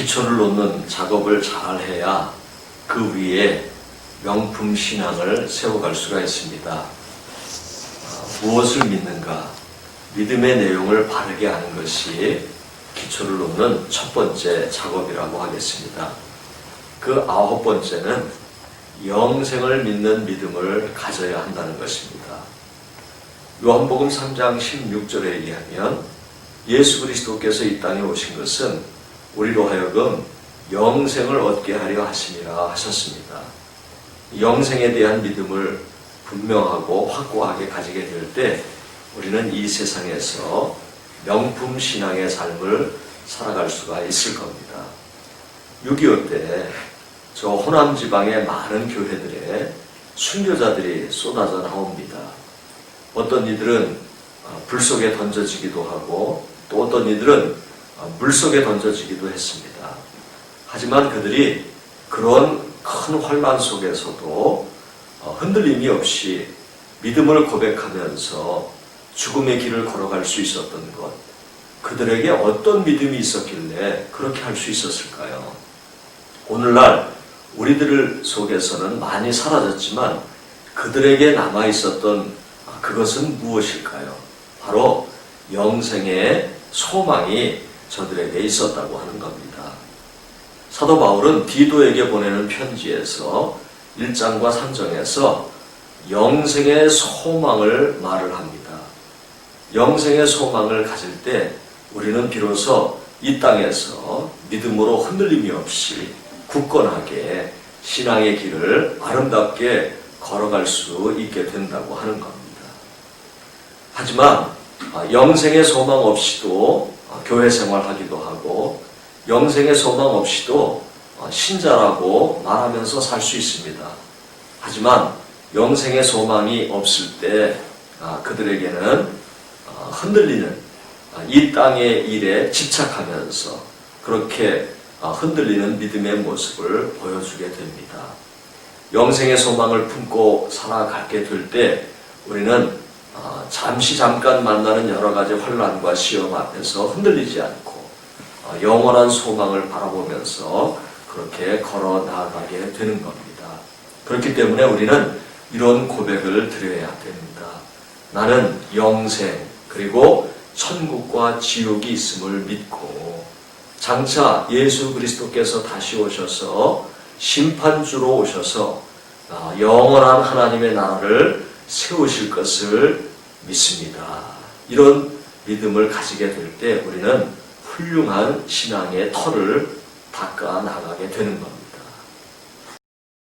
기초를 놓는 작업을 잘 해야 그 위에 명품 신앙을 세워갈 수가 있습니다. 어, 무엇을 믿는가? 믿음의 내용을 바르게 하는 것이 기초를 놓는 첫 번째 작업이라고 하겠습니다. 그 아홉 번째는 영생을 믿는 믿음을 가져야 한다는 것입니다. 요한복음 3장 16절에 의하면 예수 그리스도께서 이 땅에 오신 것은 우리로 하여금 영생을 얻게 하려 하심이라 하셨습니다. 영생에 대한 믿음을 분명하고 확고하게 가지게 될 때 우리는 이 세상에서 명품 신앙의 삶을 살아갈 수가 있을 겁니다. 6.25 때 저 호남 지방의 많은 교회들에 순교자들이 쏟아져 나옵니다. 어떤 이들은 어, 불 속에 던져지기도 하고 또 어떤 이들은 어, 물 속에 던져지기도 했습니다. 하지만 그들이 그런 큰 환란 속에서도 어, 흔들림이 없이 믿음을 고백하면서 죽음의 길을 걸어갈 수 있었던 것, 그들에게 어떤 믿음이 있었길래 그렇게 할 수 있었을까요? 오늘날 우리들 속에서는 많이 사라졌지만 그들에게 남아 있었던 그것은 무엇일까요? 바로 영생의 소망이 저들에게 있었다고 하는 겁니다. 사도 바울은 디도에게 보내는 편지에서 1장과 3장에서 영생의 소망을 말을 합니다. 영생의 소망을 가질 때 우리는 비로소 이 땅에서 믿음으로 흔들림이 없이 굳건하게 신앙의 길을 아름답게 걸어갈 수 있게 된다고 하는 겁니다. 하지만 영생의 소망 없이도 교회 생활하기도 하고 영생의 소망 없이도 신자라고 말하면서 살 수 있습니다. 하지만 영생의 소망이 없을 때 그들에게는 흔들리는 이 땅의 일에 집착하면서 그렇게 흔들리는 믿음의 모습을 보여주게 됩니다. 영생의 소망을 품고 살아가게 될 때 우리는 잠시 잠깐 만나는 여러 가지 환란과 시험 앞에서 흔들리지 않고 영원한 소망을 바라보면서 그렇게 걸어 나가게 되는 겁니다. 그렇기 때문에 우리는 이런 고백을 드려야 됩니다. 나는 영생 그리고 천국과 지옥이 있음을 믿고 장차 예수 그리스도께서 다시 오셔서 심판주로 오셔서 영원한 하나님의 나라를 세우실 것을 믿습니다. 이런 믿음을 가지게 될 때 우리는 훌륭한 신앙의 터를 닦아 나가게 되는 겁니다.